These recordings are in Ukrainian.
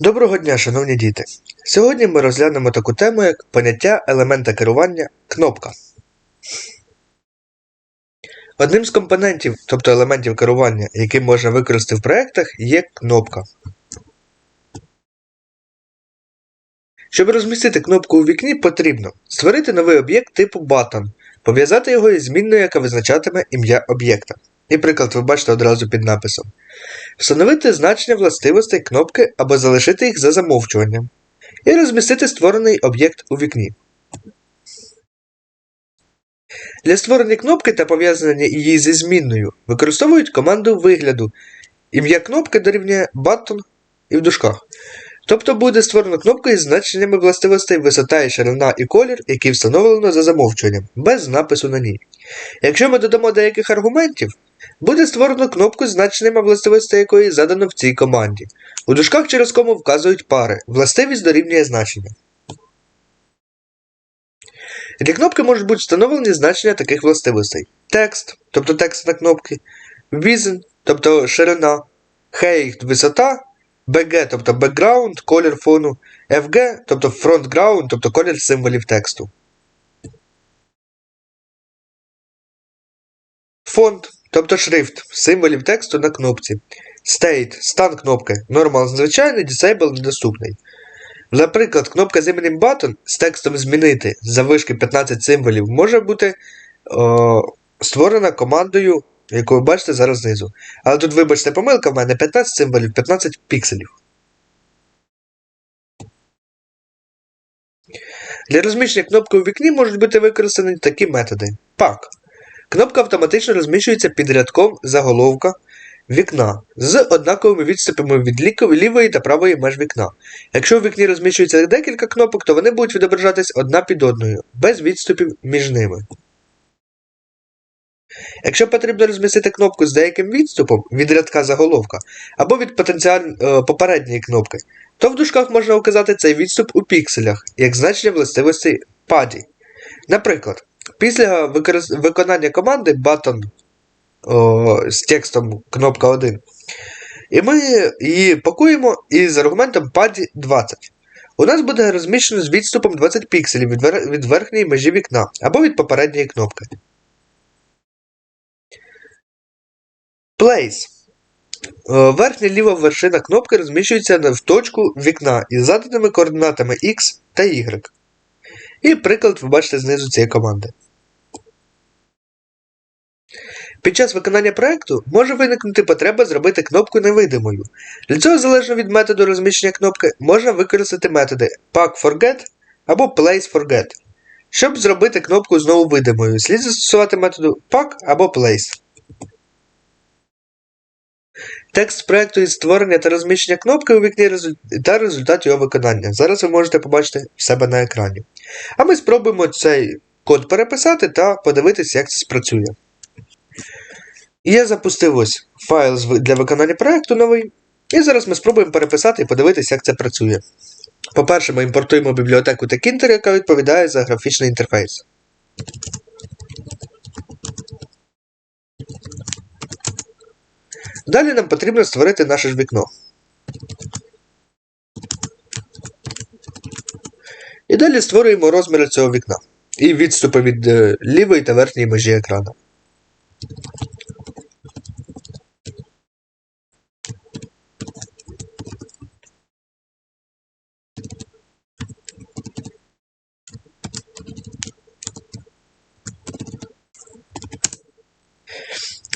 Доброго дня, шановні діти! Сьогодні ми розглянемо таку тему, як поняття елемента керування кнопка. Одним з компонентів, тобто елементів керування, які можна використати в проєктах, є кнопка. Щоб розмістити кнопку у вікні, потрібно створити новий об'єкт типу button, пов'язати його із змінною, яка визначатиме ім'я об'єкта. І приклад ви бачите одразу під написом. Встановити значення властивостей кнопки або залишити їх за замовчуванням. І розмістити створений об'єкт у вікні. Для створення кнопки та пов'язання її зі змінною використовують команду вигляду. Ім'я кнопки дорівнює button і в дужках. Тобто буде створено кнопку із значеннями властивостей висота ширина і колір, які встановлено за замовчуванням, без напису на ній. Якщо ми додамо деяких аргументів, буде створено кнопку з значеннями властивостей якої задано в цій команді. У дужках через кому вказують пари. Властивість дорівнює значення. Для кнопки можуть бути встановлені значення таких властивостей: текст, тобто текст на кнопці, Vision, тобто ширина, height – висота, BG, тобто background, колір фону, FG, тобто frontground, тобто колір символів тексту. Фонд, тобто шрифт символів тексту на кнопці. State стан кнопки. Normal звичайний, Disable недоступний. Наприклад, кнопка з іменем Button з текстом Змінити з завишки 15 символів може бути о, створена командою, яку ви бачите зараз знизу. Але тут, вибачте, помилка в мене 15 символів, 15 пікселів. Для розміщення кнопки у вікні можуть бути використані такі методи. Pack. Кнопка автоматично розміщується під рядком заголовка вікна з однаковими відступами від лівої та правої меж вікна. Якщо в вікні розміщується декілька кнопок, то вони будуть відображатись одна під одною, без відступів між ними. Якщо потрібно розмістити кнопку з деяким відступом від рядка заголовка або від е, попередньої кнопки, то в дужках можна указати цей відступ у пікселях, як значення властивості PADI. Наприклад, після виконання команди button о, з текстом кнопка 1, і ми її пакуємо із аргументом PADI 20. У нас буде розміщено з відступом 20 пікселів від, вер... від верхньої межі вікна або від попередньої кнопки. Place. Верхня ліва вершина кнопки розміщується в точку вікна із заданими координатами X та Y. І приклад ви бачите знизу цієї команди. Під час виконання проєкту може виникнути потреба зробити кнопку невидимою. Для цього, залежно від методу розміщення кнопки, можна використати методи PackForget або PlaceForget. Щоб зробити кнопку знову видимою, слід застосувати методу Pack або Place. Текст проєкту із створення та розміщення кнопки у вікні та результат його виконання. Зараз ви можете побачити в себе на екрані. А ми спробуємо цей код переписати та подивитися, як це спрацює. Я запустив ось файл для виконання проєкту новий. І зараз ми спробуємо переписати і подивитися, як це працює. По-перше, ми імпортуємо бібліотеку Tkinter, яка відповідає за графічний інтерфейс. Далі нам потрібно створити наше ж вікно. І далі створюємо розміри цього вікна і відступи від е, лівої та верхньої межі екрану.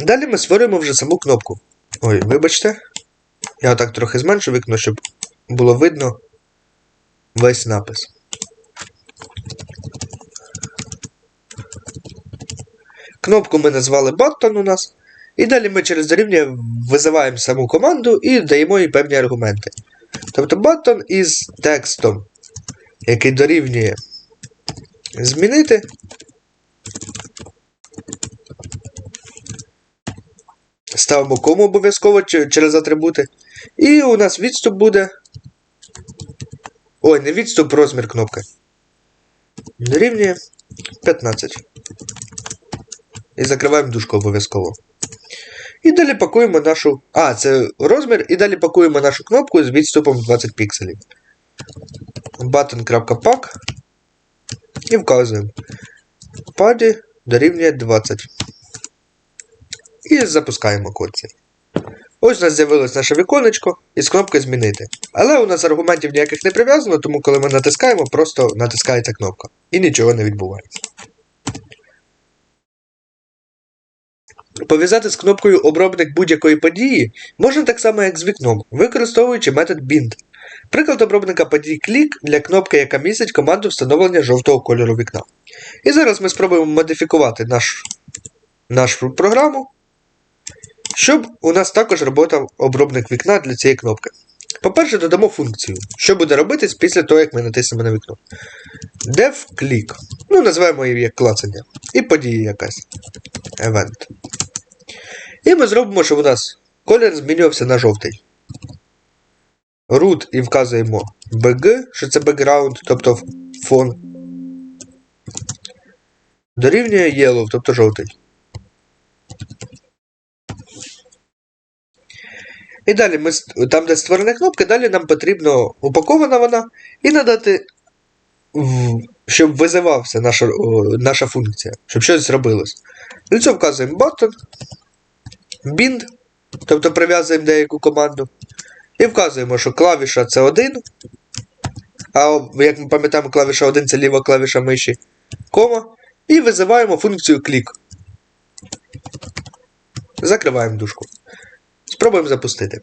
Далі ми створюємо вже саму кнопку. Ой, вибачте. Я отак трохи зменшу вікно, щоб було видно весь напис. Кнопку ми назвали Button у нас. І далі ми через дорівнює визиваємо саму команду і даємо їй певні аргументи. Тобто button із текстом, який дорівнює змінити. Ставимо кому обов'язково через атрибути. І у нас відступ буде. Ой, не відступ, розмір кнопки. Дорівнює 15. І закриваємо дужку обов'язково. І далі пакуємо нашу. А, це розмір, і далі пакуємо нашу кнопку з відступом 20 пікселів. button.pack і вказуємо. Паді дорівнює 20. І запускаємо код. Ось у нас з'явилось наше віконечко із кнопки змінити. Але у нас аргументів ніяких не прив'язано, тому коли ми натискаємо, просто натискається кнопка. І нічого не відбувається. Пов'язати з кнопкою обробник будь-якої події можна так само, як з вікном, використовуючи метод bind. Приклад обробника подій клік для кнопки, яка містить команду встановлення жовтого кольору вікна. І зараз ми спробуємо модифікувати наш, нашу програму, щоб у нас також роботав обробник вікна для цієї кнопки. По-перше, додамо функцію, що буде робитись після того, як ми натиснемо на вікно. Def click. Ну, називаємо її як клацання. І подія якась. Event. І ми зробимо, щоб у нас колір змінювався на жовтий. Root і вказуємо BG, що це background, тобто фон. Дорівнює yellow, тобто жовтий. І далі ми, там, де створена кнопка, далі нам потрібно упакована вона і надати, щоб визивався наша наша функція, щоб щось робилось. Для цього вказуємо button, bind, тобто прив'язуємо деяку команду. І вказуємо, що клавіша це 1. А як ми пам'ятаємо, клавіша 1 це ліва клавіша миші, кома. І визиваємо функцію клік. Закриваємо дужку. Спробуємо запустити.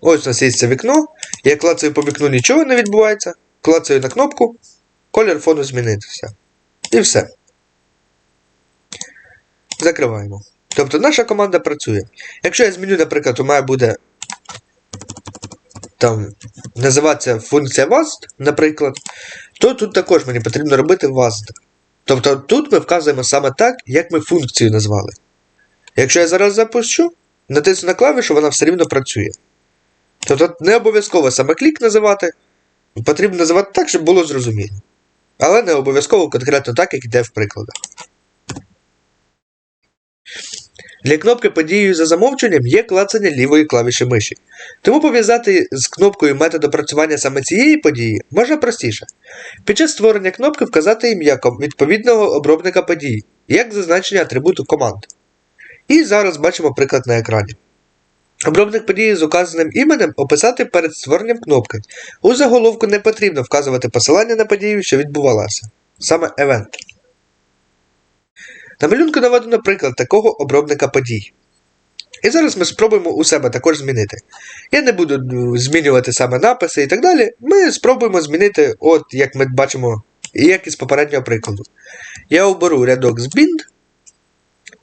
Ось у нас є це вікно. Я клацаю по вікну, нічого не відбувається. Клацаю на кнопку, колір фону змінився. І все. Закриваємо. Тобто наша команда працює. Якщо я зміню, наприклад, у мене буде там називатися функція WASD, наприклад, то тут також мені потрібно робити WASD. Тобто тут ми вказуємо саме так, як ми функцію назвали. Якщо я зараз запущу, натисну на клавішу, вона все рівно працює. Тобто не обов'язково саме клік називати, потрібно називати так, щоб було зрозуміло. Але не обов'язково конкретно так, як йде в прикладах. Для кнопки подією за замовчуванням є клацання лівої клавіші миші. Тому пов'язати з кнопкою метод опрацювання саме цієї події можна простіше. Під час створення кнопки вказати ім'я відповідного обробника події, як зазначення атрибуту команд. І зараз бачимо приклад на екрані. Обробник події з указаним іменем описати перед створенням кнопки. У заголовку не потрібно вказувати посилання на подію, що відбувалася. Саме event. На малюнку наведено приклад такого обробника подій. І зараз ми спробуємо у себе також змінити. Я не буду змінювати саме написи і так далі. Ми спробуємо змінити, от як ми бачимо, як із попереднього прикладу. Я оберу рядок з bind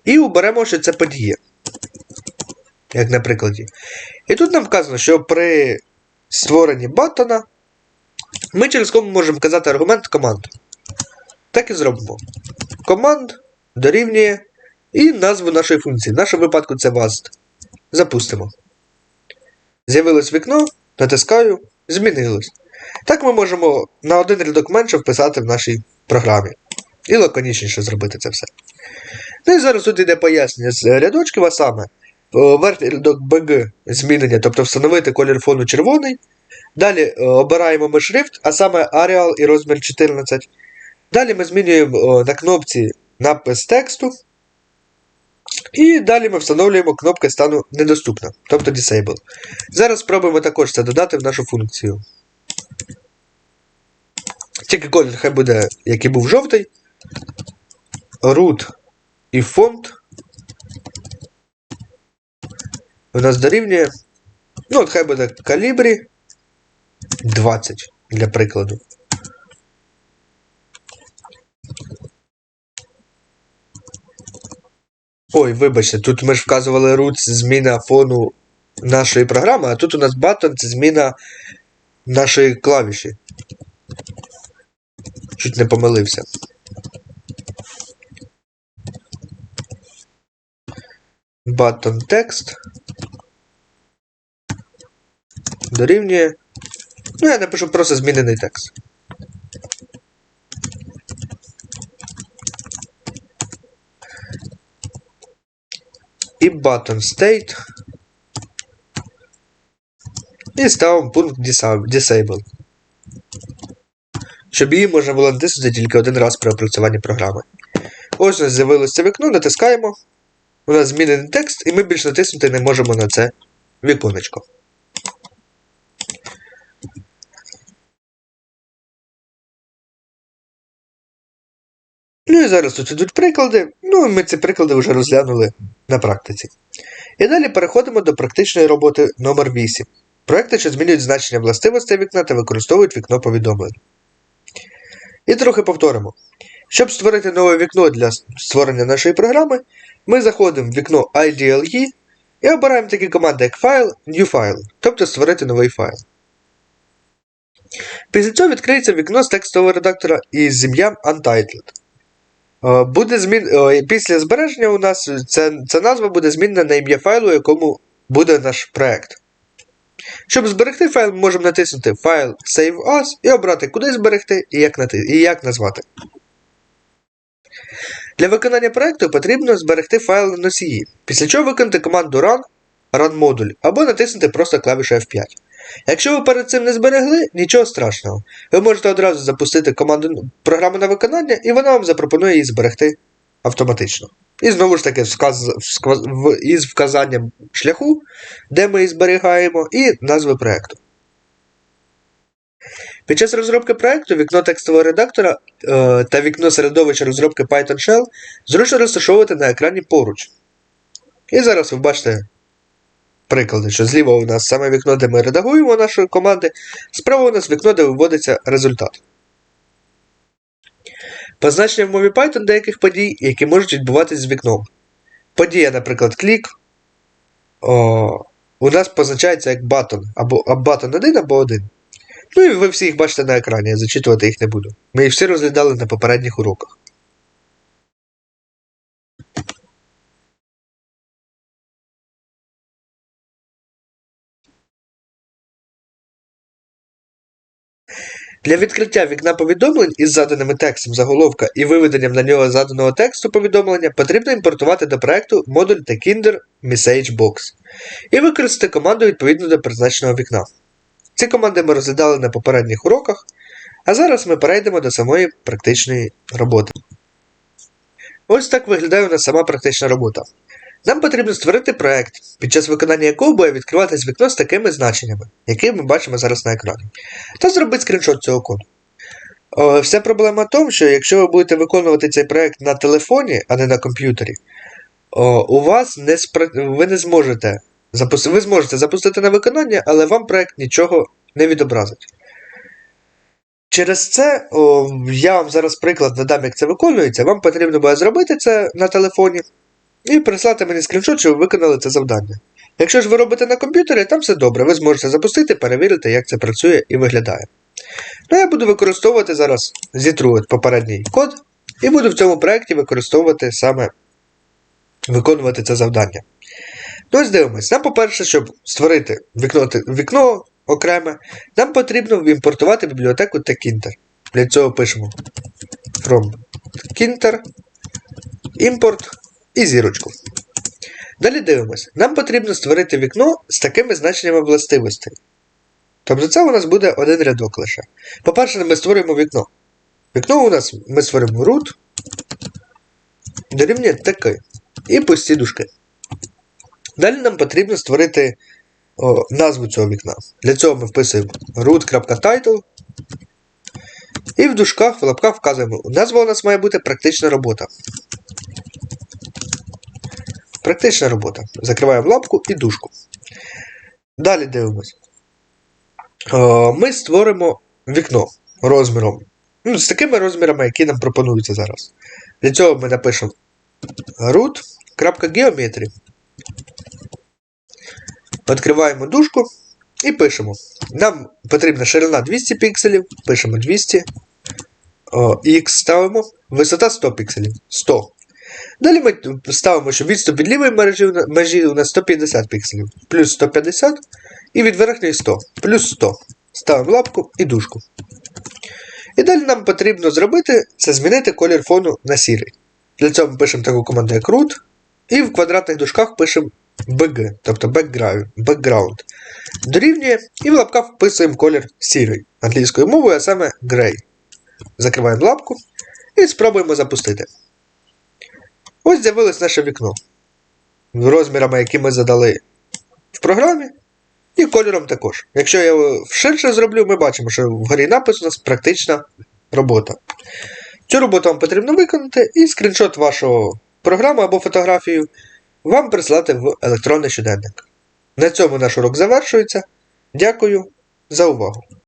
і оберемо, що це подія. Як на прикладі. І тут нам вказано, що при створенні баттона ми через кому можемо вказати аргумент команд. Так і зробимо. Команд дорівнює і назву нашої функції. В нашому випадку це WASD. Запустимо. З'явилось вікно, натискаю, змінилось. Так ми можемо на один рядок менше вписати в нашій програмі. І лаконічніше зробити це все. Ну і зараз тут йде пояснення з рядочків, а саме верхній рядок BG змінення, тобто встановити колір фону червоний. Далі обираємо ми шрифт, а саме Arial і розмір 14. Далі ми змінюємо на кнопці напис тексту. І далі ми встановлюємо кнопки стану недоступна, тобто Disable. Зараз спробуємо також це додати в нашу функцію. Тільки колір хай буде, який був жовтий. Root і фонд. У нас дорівнює. Ну, от хай буде калібрі 20 для прикладу. Ой, вибачте, тут ми ж вказували root це зміна фону нашої програми, а тут у нас button це зміна нашої клавіші. Чуть не помилився. Button text. Дорівнює. Ну, я напишу просто змінений текст. І button state. І ставимо пункт Disable. Щоб її можна було натиснути тільки один раз при опрацюванні програми. Ось у нас з'явилося вікно, натискаємо. У нас змінений текст, і ми більше натиснути не можемо на це віконечко. Ну і зараз тут ідуть приклади. Ну і ми ці приклади вже розглянули на практиці. І далі переходимо до практичної роботи номер 8 Проекти, що змінюють значення властивостей вікна та використовують вікно повідомлень. І трохи повторимо. Щоб створити нове вікно для створення нашої програми, ми заходимо в вікно IDLE і обираємо такі команди, як File, New File, тобто створити новий файл. Після цього відкриється вікно з текстового редактора із ім'ям Untitled. Е, Буде змін... Після збереження у нас ця, ця назва буде змінена на ім'я файлу, якому буде наш проект. Щоб зберегти файл, ми можемо натиснути File Save As і обрати, куди зберегти і як, нати... і як назвати. Для виконання проекту потрібно зберегти файл на носії, після чого виконати команду Run, Run модуль або натиснути просто клавішу F5. Якщо ви перед цим не зберегли, нічого страшного. Ви можете одразу запустити команду програму на виконання, і вона вам запропонує її зберегти автоматично. І знову ж таки вказ... вказ... із вказанням шляху, де ми її зберігаємо, і назви проекту. Під час розробки проекту вікно текстового редактора е, та вікно середовища розробки Python Shell зручно розташовувати на екрані поруч. І зараз ви бачите приклади, що зліва у нас саме вікно, де ми редагуємо нашої команди, справа у нас вікно, де виводиться результат. Позначення в мові Python деяких подій, які можуть відбуватись з вікном. Подія, наприклад, клік. О, у нас позначається як button, або button 1 або 1. Ну і ви всі їх бачите на екрані, я зачитувати їх не буду. Ми їх всі розглядали на попередніх уроках. Для відкриття вікна повідомлень із заданими текстом заголовка і виведенням на нього заданого тексту повідомлення потрібно імпортувати до проекту модуль Tkinder Message Box і використати команду відповідно до призначеного вікна. Ці команди ми розглядали на попередніх уроках, а зараз ми перейдемо до самої практичної роботи. Ось так виглядає у нас сама практична робота. Нам потрібно створити проект, під час виконання якого буде відкриватись вікно з такими значеннями, які ми бачимо зараз на екрані, та зробити скріншот цього коду. О, вся проблема в тому, що якщо ви будете виконувати цей проект на телефоні, а не на комп'ютері, у вас не спра... ви не зможете запусти... ви зможете запустити на виконання, але вам проект нічого не відобразить. Через це о, я вам зараз приклад надам, як це виконується. Вам потрібно буде зробити це на телефоні і прислати мені скріншот, що ви виконали це завдання. Якщо ж ви робите на комп'ютері, там все добре, ви зможете запустити, перевірити, як це працює і виглядає. Ну, я буду використовувати зараз зітру попередній код, і буду в цьому проєкті використовувати саме виконувати це завдання. Ну, ось дивимось. Нам, по-перше, щоб створити вікно вікно окреме, нам потрібно імпортувати бібліотеку Tkinter. Для цього пишемо from Tkinter import і зірочку. Далі дивимося. Нам потрібно створити вікно з такими значеннями властивостей. Тобто це у нас буде один рядок лише. По-перше, ми створюємо вікно. Вікно у нас ми створимо root, дорівнює таки. І пусті дужки. Далі нам потрібно створити о, назву цього вікна. Для цього ми вписуємо root.title. І в дужках, в лапках вказуємо, назва у нас має бути практична робота. Практична робота. Закриваємо лапку і дужку. Далі дивимось. Ми створимо вікно розміром. Ну, з такими розмірами, які нам пропонуються зараз. Для цього ми напишемо root.geometry. Відкриваємо дужку і пишемо. Нам потрібна ширина 200 пікселів, пишемо 200. X ставимо, висота 100 пікселів. 100. Далі ми ставимо, що відступ від лівої межі, межі у нас 150 пікселів, плюс 150 і від верхньої 100, плюс 100. Ставимо лапку і дужку. І далі нам потрібно зробити це змінити колір фону на сірий. Для цього ми пишемо таку команду як root, І в квадратних дужках пишемо BG, тобто background. Дорівнює і в лапках вписуємо колір сірий. Англійською мовою, а саме grey. Закриваємо лапку і спробуємо запустити. Ось з'явилось наше вікно. Розмірами, які ми задали в програмі, і кольором також. Якщо я його ширше зроблю, ми бачимо, що вгорі напис у нас практична робота. Цю роботу вам потрібно виконати, і скріншот вашого програми або фотографію вам прислати в електронний щоденник. На цьому наш урок завершується. Дякую за увагу!